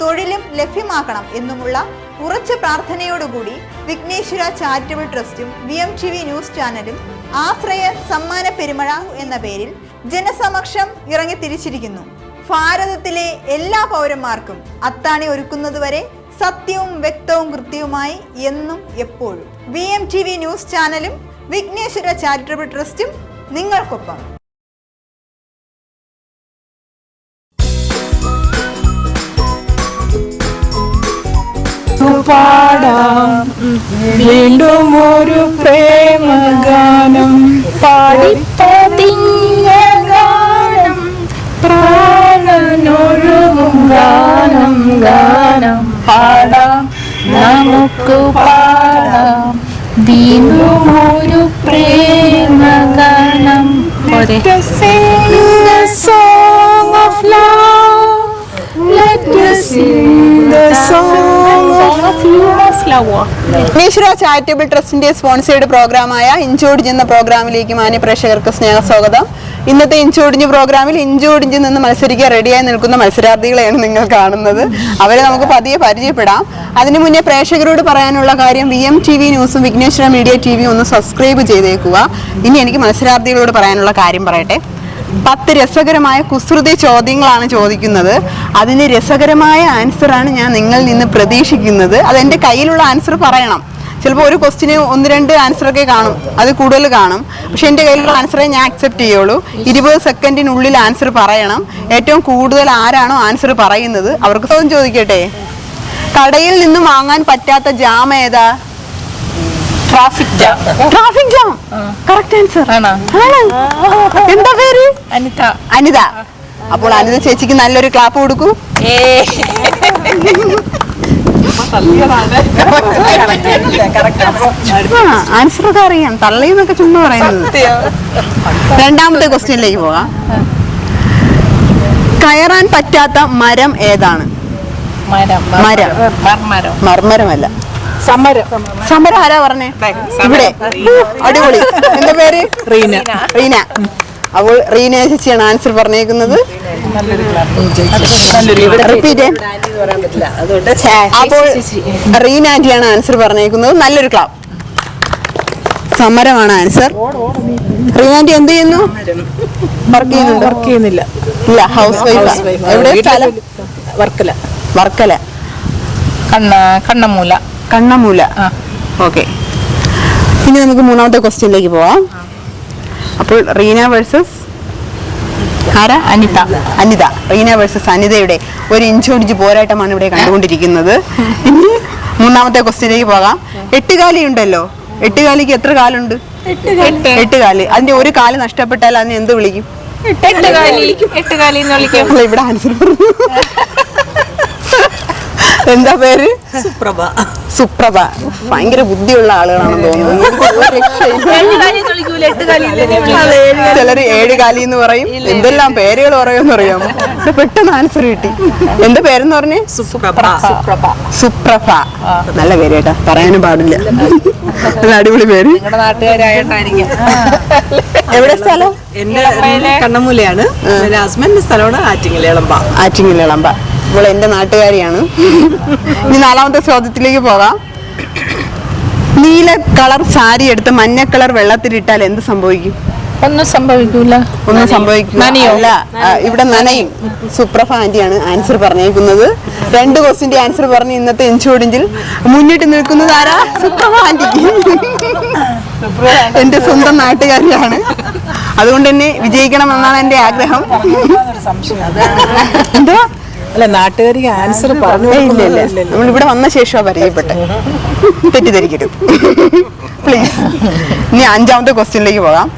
തൊഴിലും ലഭ്യമാക്കണം എന്നുമുള്ള ഉറച്ച പ്രാർത്ഥനയോടുകൂടി Vighneshwara charitable ട്രസ്റ്റും V M T V news ചാനലും ആശ്രയ സമ്മാന പെരുമഴ എന്ന പേരിൽ ജനസമക്ഷം ഇറങ്ങി തിരിച്ചിരിക്കുന്നു. ഭാരതത്തിലെ എല്ലാ പൗരന്മാർക്കും അത്താണി ഒരുക്കുന്നതുവരെ സത്യവും വ്യക്തവും കൃത്യവുമായി എന്നും എപ്പോഴും. V M T V news ചാനലും വിഘ്നേശ്വര ചാരിറ്റബിൾ ട്രസ്റ്റും നിങ്ങൾക്കൊപ്പം. പാടാം. വീണ്ടും ഒരു പ്രേമഗാനം. പാടിപ്പതിഞ്ഞ ഗാനം. പ്രാണനൊഴുകും ഗാനം ഗാനം പാടാം. നമുക്ക് പാടാം. വീണ്ടും ഒരു പ്രേമഗാനം. Let love. മീശ്വര ചാരിറ്റബിൾ ട്രസ്റ്റിന്റെ സ്പോൺസേഡ് പ്രോഗ്രാമായ ഇഞ്ചോടിഞ്ച് എന്ന പ്രോഗ്രാമിലേക്ക് മാന്യ പ്രേക്ഷകർക്ക് സ്നേഹ സ്വാഗതം ഇന്നത്തെ ഇഞ്ചോടിഞ്ച് പ്രോഗ്രാമിൽ ഇഞ്ചോടിഞ്ച് നിന്ന് മത്സരിക്കാൻ റെഡിയായി നിൽക്കുന്ന മത്സരാർത്ഥികളെയാണ് നിങ്ങൾ കാണുന്നത്. അവരെ നമുക്ക് പതിയെ പരിചയപ്പെടാം. അതിനു മുന്നേ പ്രേക്ഷകരോട് പറയാനുള്ള കാര്യം വി എം ടി വി ന്യൂസും വിഘ്നേശ്വര മീഡിയ ടി വി ഒന്ന് സബ്സ്ക്രൈബ് ചെയ്തേക്കുക. ഇനി എനിക്ക് മത്സരാർത്ഥികളോട് പറയാനുള്ള കാര്യം പറയട്ടെ. പത്ത് രസകരമായ കുസൃതി ചോദ്യങ്ങളാണ് ചോദിക്കുന്നത്. അതിന് രസകരമായ ആൻസറാണ് ഞാൻ നിങ്ങളിൽ നിന്ന് പ്രതീക്ഷിക്കുന്നത്. അത് എന്റെ കയ്യിലുള്ള ആൻസർ പറയണം. ചിലപ്പോൾ ഒരു ക്വസ്റ്റിന് ഒന്ന് രണ്ട് ആൻസറൊക്കെ കാണും. അത് കൂടുതൽ കാണും. പക്ഷെ എന്റെ കയ്യിലുള്ള ആൻസറേ ഞാൻ അക്സെപ്റ്റ് ചെയ്യുള്ളൂ. ഇരുപത് സെക്കൻഡിനുള്ളിൽ ആൻസർ പറയണം. ഏറ്റവും കൂടുതൽ ആരാണോ ആൻസർ പറയുന്നത്? അവർക്ക് സ്വയം ചോദിക്കട്ടെ. കടയിൽ നിന്ന് വാങ്ങാൻ പറ്റാത്ത ജാം ഏതാ? Traffic jam traffic jam correct answer ആണോ? എന്താ പേര്? അനിത. അനിത. അപ്പോൾ അനിത ചേച്ചിക്ക് നല്ലൊരു ക്ലാപ്പ് കൊടുക്കൂ. ആൻസർ ഒക്കെ അറിയാം. തള്ളിന്നൊക്കെ ചുമ്മാ പറയുന്നത്. രണ്ടാമത്തെ ക്വസ്റ്റ്യനിലേക്ക് പോകാം കയറാൻ പറ്റാത്ത മരം ഏതാണ്? മരം. മരം. മർമരം മർമരമല്ല സമരം. സമരം ആരാ പറഞ്ഞേ? ഇവിടെ. അടിപൊളി. എന്റെ പേര്? റീന. റീന. അപ്പോൾ റീന ചേച്ചിയാണ് ആൻസർ പറഞ്ഞേക്കുന്നത്. റിപ്പീറ്റ് അപ്പോൾ റീന ആന്റിയാണ് ആൻസർ പറഞ്ഞേക്കുന്നത്. നല്ലൊരു ക്ലാബ് സമരമാണ് ആൻസർ. റീന ആന്റി എന്ത് ചെയ്യുന്നു? വർക്ക് ചെയ്യുന്നുണ്ട്? വർക്ക് ചെയ്യുന്നില്ല. ഇല്ല ഹൗസ് വൈഫ്. എവിടെ? സ്ഥലം? വർക്കല. വർക്കല. കണ്ണ കണ്ണമൂല. കണ്ണമൂല. ഓക്കെ. ഇനി നമുക്ക് മൂന്നാമത്തെ ക്വസ്റ്റ്യനിലേക്ക് പോവാം. അപ്പോൾ റീന വേഴ്സസ് ആരാ? അനിത. അനിത. റീന വേഴ്സസ് അനിതയുടെ ഒരു ഇഞ്ചോടിഞ്ച് പോരാട്ടമാണ് ഇവിടെ കണ്ടുകൊണ്ടിരിക്കുന്നത്. ഇനി മൂന്നാമത്തെ ക്വസ്റ്റ്യനിലേക്ക് പോകാം. എട്ടുകാലി ഉണ്ടല്ലോ. എട്ടുകാലിക്ക് എത്ര കാലുണ്ട്? എട്ടുകാൽ. അതിന്റെ ഒരു കാൽ നഷ്ടപ്പെട്ടാൽ അതിനെ എന്ത് വിളിക്കും? ഇവിടെ ആൻസർ പറഞ്ഞു. എന്താ പേര്? സുപ്രഭ. സുപ്രഭ. ഭയങ്കര ബുദ്ധിയുള്ള ആളുകളാണെന്ന് തോന്നുന്നു. ചിലര് ഏഴ് കാലി എന്ന് പറയും. എന്തെല്ലാം പേരുകൾ പറയുമെന്ന് അറിയാമോ പെട്ടെന്ന് ആൻസർ കിട്ടി. എന്താ പേരെന്ന് പറഞ്ഞേ? സുപ്രഭ. സുപ്രഭ. നല്ല പേര് കേട്ടാ. പറയാനും പാടില്ല. നല്ല അടിപൊളി പേര്. എവിടെ സ്ഥലം? എന്റെ കണ്ണമൂലയാണ്. എന്റെ ഹസ്ബൻഡിന്റെ സ്ഥലമാണ് ആറ്റിങ്ങിൽ ഇളമ്പ ഇപ്പോൾ എന്റെ നാട്ടുകാരിയാണ്. ഇനി നാലാമത്തെ ചോദ്യത്തിലേക്ക് പോകാം. നീല കളർ സാരി എടുത്ത് മഞ്ഞ കളർ വെള്ളത്തിലിട്ടാൽ എന്ത് സംഭവിക്കും? ഒന്നും സംഭവിക്കൂല. ഒന്നും സംഭവിക്കില്ല? അല്ല ഇവിടെ നനയും. സുപ്രഭ ആന്റിയാണ് ആൻസർ പറഞ്ഞേക്കുന്നത്. രണ്ട് ക്വസ്റ്റിന്റെ ആൻസർ പറഞ്ഞ് ഇന്നത്തെ ഇൻഷോഡിഞ്ചിൽ മുന്നിട്ട് നിൽക്കുന്നത് ആരാ? സുപ്രഭ ആന്റി. എന്റെ സ്വന്തം നാട്ടുകാരിയാണ്. അതുകൊണ്ട് തന്നെ വിജയിക്കണം എന്നാണ് എന്റെ ആഗ്രഹം എന്തോ? അല്ല നാട്ടുകാരിക്ക് ആൻസർ പറഞ്ഞു ഏയ് ഇല്ല ഇല്ല. നമ്മൾ ഇവിടെ വന്ന ശേഷമാണ് പരിചയപ്പെട്ടെ. തെറ്റിദ്ധരിക്കരുത്. പ്ലീസ് ഇനി അഞ്ചാമത്തെ ക്വസ്റ്റ്യനിലേക്ക് പോകാം.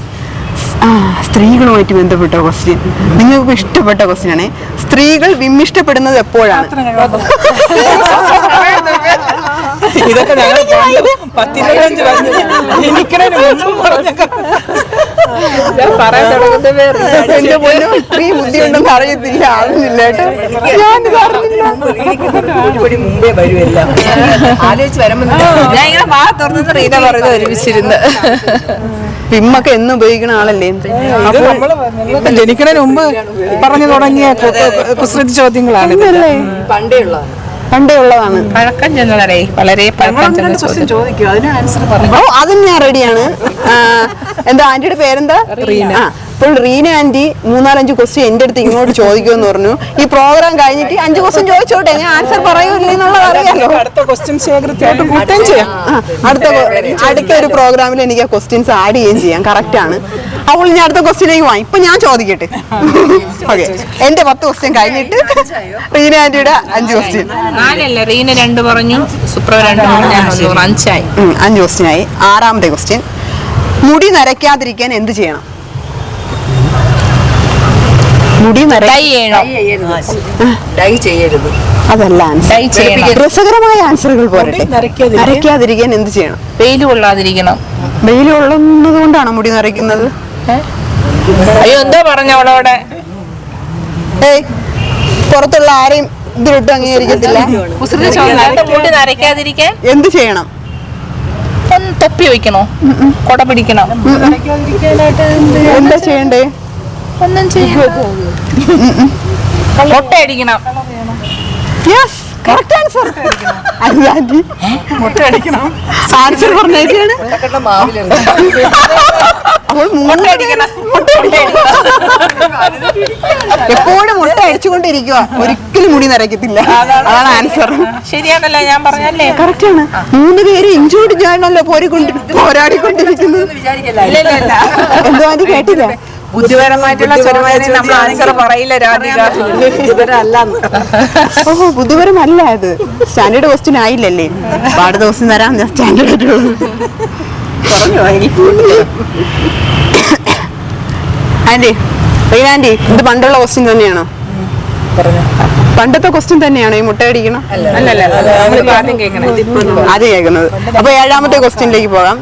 ആ സ്ത്രീകളുമായിട്ട് ബന്ധപ്പെട്ട ക്വസ്റ്റ്യൻ നിങ്ങൾക്ക് ഇഷ്ടപ്പെട്ട ക്വസ്റ്റ്യൻ ആണ്. സ്ത്രീകൾ വിമ്മിഷ്ടപ്പെടുന്നത് എപ്പോഴാണ്? ഇതൊക്കെ ഞങ്ങൾ പത്തിരുപത്തഞ്ച് വയസ്സ് ജനിക്കണതിന് മുമ്പ് പറഞ്ഞ. ഞാൻ പറയാൻ തുടങ്ങുന്ന പേര് എന്റെ പൊന്നോ ഇത്രയും ബുദ്ധിയുണ്ടെന്ന് അറിയത്തില്ല. അറിഞ്ഞില്ല കേട്ടോ. ഞാനിത് അറിഞ്ഞില്ല. മുമ്പേ വരുമല്ല ആലോചിച്ച് വരുമ്പോ ഞാൻ ഇങ്ങനെ വാ തുറന്നു റീന പറയുന്നത് ഒരുമിച്ചിരുന്ന്. പിമ്മൊക്കെ എന്ന് ഉപയോഗിക്കുന്ന ആളല്ലേ? ജനിക്കണതിന് മുമ്പ് പറഞ്ഞു തുടങ്ങിയ കുസൃതി ചോദ്യങ്ങളാണ് പണ്ടേ ഉള്ളതാണ്. പണ്ടേ ഉള്ളതാണ്. പഴക്കം ചെന്നതേ വളരെ പഴക്കം ചോദിക്കും. അതിന് ആൻസർ പറഞ്ഞു ഓ അതും ഞാൻ റെഡിയാണ് എന്താ ആന്റിയുടെ പേരെന്താ? റീന. അപ്പോൾ റീന ആന്റി മൂന്നാലഞ്ച് ക്വസ്റ്റ്യൻ എന്റെ അടുത്ത് ഇങ്ങോട്ട് ചോദിക്കുമെന്ന് പറഞ്ഞു. ഈ പ്രോഗ്രാം കഴിഞ്ഞിട്ട് അഞ്ച് ക്വസ്റ്റ്യൻ ചോദിച്ചോട്ടെ ഞാൻ ആൻസർ പറയൂല്ലേ എന്നുള്ളത് അറിയാലോ? അടുത്ത ക്വസ്റ്റ്യൻ ശേഖരത്തിലോട്ട് കൂട്ടുകയും ചെയ്യാം. അടുത്ത അടുത്ത ഒരു പ്രോഗ്രാമിൽ എനിക്ക് ആ ക്വസ്റ്റ്യൻസ് ആഡ് ചെയ്യുകയും ചെയ്യാം. കറക്റ്റ് ആണ്. അപ്പോൾ ഞാൻ അടുത്ത ക്വസ്റ്റ്യനിലേക്ക് വാങ്ങി ഇപ്പൊ ഞാൻ ചോദിക്കട്ടെ. ഓക്കെ എന്റെ പത്ത് ക്വസ്റ്റ്യൻ കഴിഞ്ഞിട്ട് റീന ആന്റിയുടെ അഞ്ച് ക്വസ്റ്റ്യൻ നാലല്ല? റീന രണ്ട് പറഞ്ഞു. സുപ്രഭ രണ്ട്. അഞ്ചായി. അഞ്ച് ക്വസ്റ്റ്യൻ ആയി. ആറാമത്തെ ക്വസ്റ്റ്യൻ മുടി നരയ്ക്കാതിരിക്കാൻ എന്ത് ചെയ്യണം? മുടി ഡൈ ചെയ്യണം. ഡൈ ചെയ്യരുത്. അതല്ല രസകരമായ ആൻസറുകൾ പോരട്ടെ. നരയ്ക്കാതിരിക്കാൻ? എന്ത് ചെയ്യണം? വെയിൽ കൊള്ളാതിരിക്കണം. വെയിൽ കൊള്ളുന്നത് കൊണ്ടാണോ മുടി നരയ്ക്കുന്നത്? അയ്യോ എന്തോ പറഞ്ഞു അവിടെ ഏയ് പുറത്തുള്ള ആരെയും ഇതിലിട്ട് അംഗീകരിക്കത്തില്ല. മുടി നരയ്ക്കാതിരിക്കാൻ? എന്ത് ചെയ്യണം? ഒന്ന് തൊപ്പി വെക്കണോ? കൊട പിടിക്കണോ? എന്താ ചെയ്യണ്ടേ? ഒന്നും ചെയ്യണം മുട്ട അടിക്കണം. യെസ് കറക്റ്റ് ആൻസർ അല്ലാതെ. മുട്ട അടിക്കണം. ആൻസർ പറഞ്ഞേക്കാണ് എപ്പോഴും മുട്ട അടിച്ചുകൊണ്ടിരിക്കുക ഒരിക്കലും മുടി നിറയ്ക്കത്തില്ല അതാണ്. ആൻസർ ശരിയാണല്ലോ ഞാൻ പറഞ്ഞല്ലേ? കറക്റ്റ് ആണ്. മൂന്ന് പേര് ഇഞ്ചോട് ഞാനല്ലോ പോരിക്കൊണ്ട് പോരാടിക്കൊണ്ടിരിക്കുന്നത്. എന്തോ അത് കേട്ടില്ല. ബുദ്ധിപരമായിട്ടുള്ള നമ്മൾ ആൻസർ പറയില്ല രാധിക ഓഹോ ബുദ്ധിപരമല്ല ഇത് സ്റ്റാൻഡേർഡ് ക്വസ്റ്റ്യൻ ആയില്ലല്ലേ പാട് ദിവസം തരാം ഞാൻ സ്റ്റാൻഡേർഡ് ആന്റി റീന ആന്റി ഇത് പണ്ടുള്ള ക്വസ്റ്റ്യൻ തന്നെയാണോ പണ്ടത്തെ ക്വസ്റ്റ്യൻ തന്നെയാണോ ഈ മുട്ട അടിക്കണം അല്ലല്ല അത് കേൾക്കുന്നത് അപ്പൊ ഏഴാമത്തെ ക്വസ്റ്റ്യനിലേക്ക് പോകാം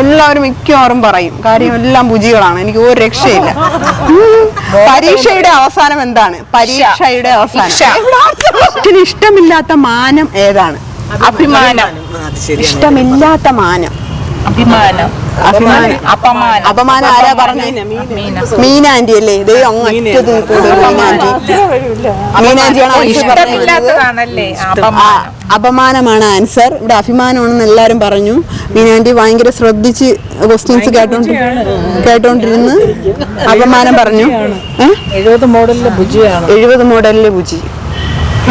എല്ലാവരും മിക്കവാറും പറയും. കാര്യം എല്ലാം ഭുജികളാണ് എനിക്ക് ഒരു രക്ഷയില്ല. പരീക്ഷയുടെ അവസാനം എന്താണ്? പരീക്ഷയുടെ അവസാനം. ഇഷ്ടമില്ലാത്ത മാനം ഏതാണ്? അഭിമാനം. ഇഷ്ടമില്ലാത്ത മാനം. അഭിമാനം. അപമാനം. ആരാ പറഞ്ഞേ? മീന ആന്റി അല്ലേ? ഇത് അങ്ങ് അറ്റത്ത് നിൽക്കുന്നത് മീന ആന്റി മീന ആന്റിയാണ് answer പറഞ്ഞത്. ഇഷ്ടമില്ലാത്തതാണല്ലേ ആ, അപമാനം. അപമാനമാണ് ആൻസർ. ഇവിടെ അഭിമാനമാണെന്ന് എല്ലാരും പറഞ്ഞു. മീനാന്റി ഭയങ്കര ശ്രദ്ധിച്ച് ക്വസ്റ്റ്യൻസ് കേട്ടോണ്ട് കേട്ടോണ്ടിരുന്ന് അപമാനം പറഞ്ഞു. എഴുപത് മോഡലിലെ ബുജിയാണ്. എഴുപത് മോഡലിലെ ബുജി.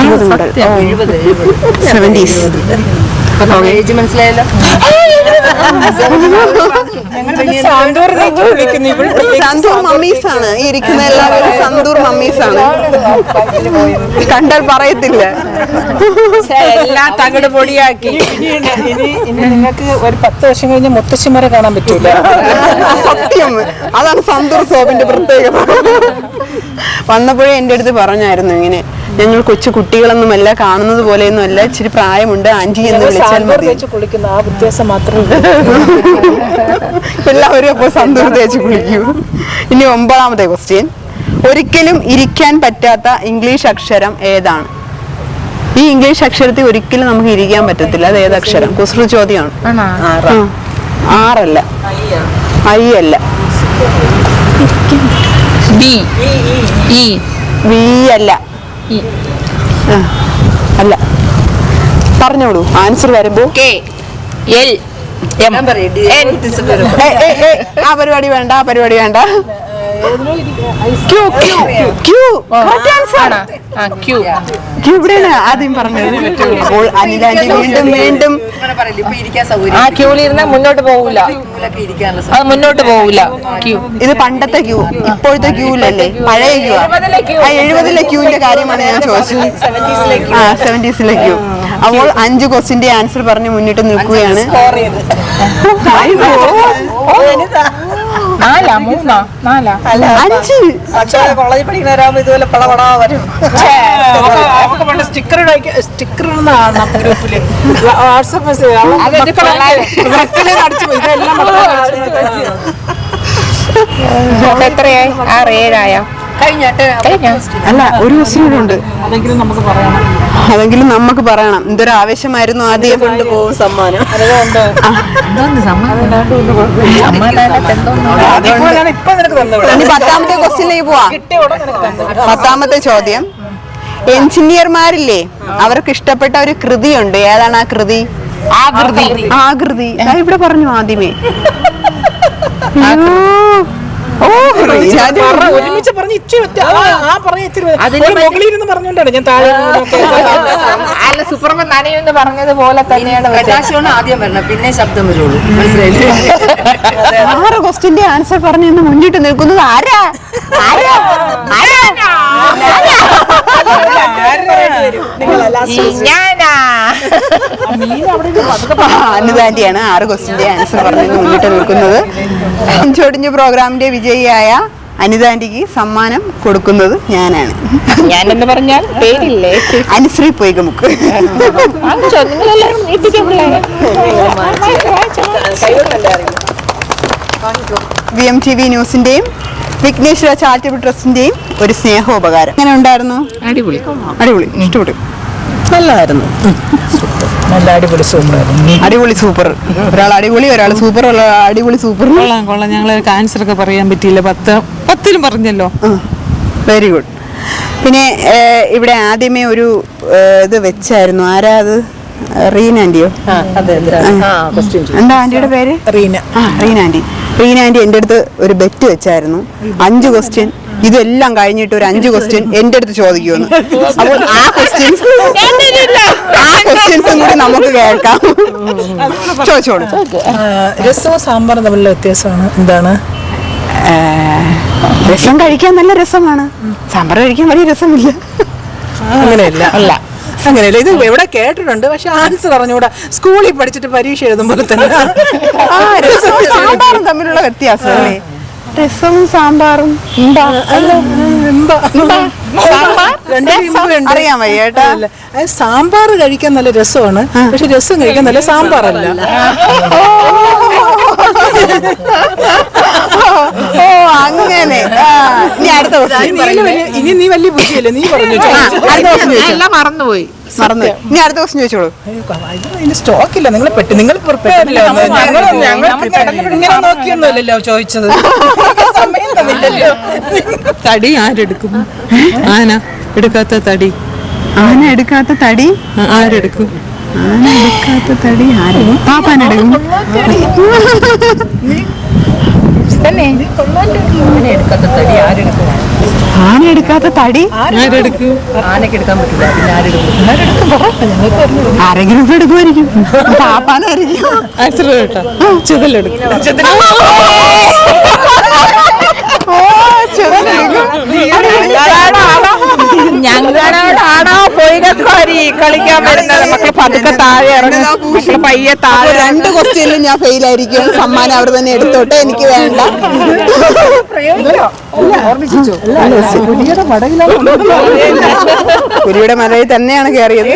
എഴുപത് മോഡൽ. സെവന്റീസ് ഏജ് മനസ്സിലായല്ലോ? സന്തൂർ മമ്മീസ് ആണ് ഈ ഇരിക്കുന്ന എല്ലാവരും സന്തൂർ മമ്മീസ് ആണ് കണ്ടാൽ പറയത്തില്ല. എല്ലാ തകട് പൊടിയാക്കി. നിങ്ങൾക്ക് ഒരു പത്ത് വർഷം കഴിഞ്ഞ് മുത്തശ്ശിമാരെ കാണാൻ പറ്റൂല. സത്യം. അതാണ് സന്തൂർ സോപ്പിന്റെ പ്രത്യേകത. വന്നപ്പോഴേ എന്റെ അടുത്ത് പറഞ്ഞായിരുന്നു ഇങ്ങനെ. ഞങ്ങൾ കൊച്ചു കുട്ടികളൊന്നുമല്ല കാണുന്നത് പോലെയൊന്നും അല്ല ഇച്ചിരി പ്രായമുണ്ട്. ആന്റി എന്ന് വിളിച്ചാൽ മതി. ആ വ്യത്യാസം മാത്രമേ ഉള്ളൂ. എല്ലാവരും അപ്പോൾ സന്തൂർ തേച്ച് കുളിക്കൂ. ഇനി ഒമ്പതാമത്തെ ക്വസ്റ്റ്യൻ ഒരിക്കലും ഇരിക്കാൻ പറ്റാത്ത ഇംഗ്ലീഷ് അക്ഷരം ഏതാണ്? ഈ ഇംഗ്ലീഷ് അക്ഷരത്തിൽ ഒരിക്കലും നമുക്ക് ഇരിക്കാൻ പറ്റത്തില്ല. അത് ഏത് അക്ഷരം? കുസൃ ചോദ്യമാണ്. ആ. ആറല്ല. ഐ അല്ല ബി ഇ വി അല്ല. ഇ. അല്ല. പറഞ്ഞോളൂ. ആൻസർ വരുമ്പോ കെ എൽ ആ പരിപാടി വേണ്ട ആ പരിപാടി വേണ്ട. Q Q Q Q Q ഇവിടെയാണ് ആദ്യം പറഞ്ഞത്. അപ്പോൾ അനിലാന്റി വീണ്ടും വീണ്ടും ആ ക്യൂവിൽ ഇരുന്നാൽ മുന്നോട്ട് പോകൂല അത് മുന്നോട്ട് പോകൂല ക്യൂ ഇത് പണ്ടത്തെ ക്യൂ ഇപ്പോഴത്തെ ക്യൂ ക്യൂലല്ലേ പഴയ ക്യൂ ആ. എഴുപതിലെ ക്യൂവിന്റെ കാര്യമാണ് ഞാൻ ചോദിച്ചത്. ആ സെവന്റീസിലെ ക്യൂ അപ്പോൾ അഞ്ച് ക്വസ്റ്റിന്റെ ആൻസർ പറഞ്ഞ് മുന്നിട്ട് നിൽക്കുകയാണ്. നാലാ മൂന്നാ നാലാ. അഞ്ച്. കോളേജിൽ പഠിക്കുന്നവരാകുമ്പോ ഇതുപോലെ പടപടാ വരും. സ്റ്റിക്കർ സ്റ്റിക്കർ ഇടുന്നതാണ് ഗ്രൂപ്പിൽ. വാട്സപ്പ് മെസ്സേജ് അടിച്ചു ഇതെല്ലാം. എത്രയായി? ആറ് ഏഴായോ? അല്ല ഒരു ക്വസ്റ്റ്യൻ കൂടെ ഉണ്ട്. അതെങ്കിലും നമുക്ക് പറയണം. അതെങ്കിലും നമുക്ക് പറയണം. എന്തൊരു ആവേശമായിരുന്നു ആദ്യം പോകും സമ്മാനം. അതുപോലെയാണ് ഇപ്പൊ നിനക്ക് തന്നത് ഇനി പത്താമത്തെ ക്വസ്റ്റ്യനിലേക്ക് പോവാം. പത്താമത്തെ ചോദ്യം. എഞ്ചിനീയർമാരില്ലേ? അവർക്ക് ഇഷ്ടപ്പെട്ട ഒരു കൃതിയുണ്ട്. ഏതാണ് ആ കൃതി? ആകൃതി. ആകൃതി. ഞാൻ ഇവിടെ പറഞ്ഞു ആദ്യമേ. ഒരുമിച്ച് പറഞ്ഞ് ഇച്ചിരി ആ, ആ പറഞ്ഞ ഇച്ചിരി വ്യത്യ- ഒരു മുകളിൽ ഇരുന്ന് പറഞ്ഞോണ്ടാണ് ഞാൻ താഴെ അല്ല സൂപ്പർമൻ നനയെന്ന് പറഞ്ഞതുപോലെ തന്നെയാണ്. ആദ്യം വരണം പിന്നെ ശബ്ദം വരുള്ളൂ മനസ്സിലായില്ലേ ആറ് ക്വസ്റ്റിന്റെ ആൻസർ പറഞ്ഞു മുന്നിട്ട് നിൽക്കുന്നത് ആരാ ആരാ ഞാനാ. അനിതാന്റിയാണ് ആറ് ക്വസ്റ്റിന്റെ ആൻസർ പറഞ്ഞു മുന്നിട്ട് നിൽക്കുന്നത്. അഞ്ചോടിഞ്ഞ് പ്രോഗ്രാമിന്റെ വിജയിയായ അനിതാന്റിക്ക് സമ്മാനം കൊടുക്കുന്നത് ഞാനാണ്. ഞാനെന്ന് പറഞ്ഞാൽ പേരില്ലേ? അനുശ്രീ പോയി നമുക്ക് വി എം ടി വി ന്യൂസിന്റെയും വിഘ്നേശ്വര ചാരിറ്റബിൾ ട്രസ്റ്റിന്റെയും ഒരു സ്നേഹോപകാരം. എങ്ങനെ ഉണ്ടായിരുന്നു? അടിപൊളി. അടിപൊളി. ഇഷ്ടപ്പെട്ടു. നല്ലതായിരുന്നു നല്ല അടിപൊളി സൂപ്പർ അടിപൊളി സൂപ്പർ. ഒരാൾ അടിപൊളി ഒരാൾ സൂപ്പർ. അടിപൊളി സൂപ്പർ കൊള്ളാം കൊള്ളാം. ഞങ്ങൾ ക്യാൻസർ ഒക്കെ പറയാൻ പറ്റിയില്ല. പത്ത് പത്തിലും പറഞ്ഞല്ലോ. വെരി ഗുഡ് പിന്നെ ഇവിടെ ആദ്യമേ ഒരു ഇത് വെച്ചായിരുന്നു. ആരാ അത്? റീന ആന്റിയോ എന്താ ആന്റിയുടെ പേര്? റീന. ആ റീന ആന്റി റീന ആന്റി എന്റെ അടുത്ത് ഒരു ബെറ്റ് വെച്ചായിരുന്നു. അഞ്ച് ക്വസ്റ്റ്യൻ ഇതെല്ലാം കഴിഞ്ഞിട്ട് ഒരു അഞ്ച് ക്വസ്റ്റ്യൻ എന്റെ അടുത്ത് ചോദിക്കുമെന്ന്. അപ്പോൾ ആ ക്വസ്റ്റ്യൻസ് ആ ക്വസ്റ്റ്യൻസും കൂടി നമുക്ക് കേൾക്കാം. ചോദിച്ചോളൂ. രസവും സാമ്പാറും തമ്മിലുള്ള വ്യത്യാസമാണ്. എന്താണ്? രസം കഴിക്കാൻ നല്ല രസമാണ്. സാമ്പാർ കഴിക്കാൻ വലിയ രസമില്ല. അങ്ങനെയല്ല. അല്ല. അങ്ങനെയല്ല? ഇത് എവിടെ കേട്ടിട്ടുണ്ട്? പക്ഷെ ആൻസർ അറിഞ്ഞുകൂടാ സ്കൂളിൽ പഠിച്ചിട്ട് പരീക്ഷ എഴുതുമ്പോൾ തന്നെ. ആ രസവും സാമ്പാറും തമ്മിലുള്ള വ്യത്യാസം രസവും സാമ്പാറും. അറിയാൻ സാമ്പാർ കഴിക്കാൻ നല്ല രസമാണ്. പക്ഷെ രസം കഴിക്കാൻ നല്ല സാമ്പാറല്ല. ഓ അങ്ങനെ. ഇനി അടുത്ത. ഇനി നീ വലിയ- ബുദ്ധിയല്ലേ? നീ പറഞ്ഞു അടുത്ത. എല്ലാം മറന്നുപോയി. മറന്നു ഇനി അടുത്ത ചോദിച്ചോളൂ. സ്റ്റോക്ക് ഇല്ല. നിങ്ങൾ പെട്ട് നിങ്ങൾ പ്രിപ്പയർ ഞങ്ങൾ ഞങ്ങൾ ഇങ്ങനെ നോക്കിയൊന്നുമല്ലല്ലോ ചോദിച്ചത്. തടി ആരെടുക്കും? ആന എടുക്കാത്ത തടി. ആന എടുക്കാത്ത തടി? ആരെടുക്കും? ആന എടുക്കാത്ത തടി ആരെടുക്കും പാപ്പാൻ എടുക്കും? ആന എടുക്കാത്ത തടി? ആരെങ്കിലും ഒക്കെ എടുക്കുമായിരിക്കും. പാപ്പാനായിരിക്കും. കേട്ടോ. ചിതലെടുക്കും ഓ ചെറുതെടുക്കും കളിക്കാൻ വരുന്നത് മക്കൾ പതുക്കെ താഴെ ഇറങ്ങും. മക്കൾ പയ്യെ താഴെ രണ്ട് ക്വസ്റ്റ്യനിലും ഞാൻ ഫെയിൽ ആയിരിക്കും. സമ്മാനം അവർ തന്നെ എടുത്തോട്ടെ. എനിക്ക് വേണ്ട. പുലിയുടെ മലയിൽ തന്നെയാണ് കയറിയത്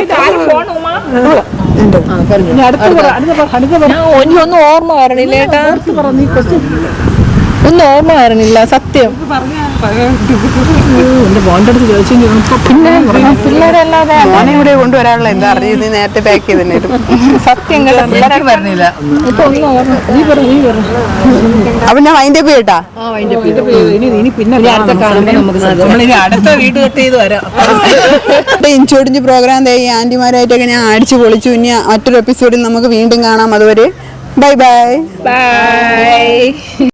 ഞാൻ ഒന്നും ഓർമ്മ വരണില്ല ഏട്ടാ. ഒന്നും ഓർമ്മ വരണില്ല സത്യം. പിന്നെ പിള്ളേരല്ലാതെ ഇവിടെ കൊണ്ടുവരാനുള്ള എന്താ അറിയത് നേരത്തെ പാക്ക് ചെയ്തിട്ടുണ്ടായിരുന്നു. സത്യം കേട്ടോ പിള്ളേരെ പറഞ്ഞില്ല ഇപ്പൊ ഒന്നും ഓർമ്മ. നീ പറഞ്ഞു നീ പറഞ്ഞു അപ്പൊ ഞാൻ വൈൻഡ് അപ്പ് ചെയ്യട്ടാ? ഇനി പിന്നെ അടുത്ത കാണുമ്പോൾ നമുക്ക് നമ്മളിനി അടുത്ത വീട് കട്ട് ഇഞ്ചോടിഞ്ച് പ്രോഗ്രാം ഈ ആന്റിമാരായിട്ടൊക്കെ ഞാൻ അടിച്ചു പൊളിച്ചു. ഇനി മറ്റൊരു എപ്പിസോഡിൽ നമുക്ക് വീണ്ടും കാണാം. അതുവരെ ബൈ ബൈ ബൈ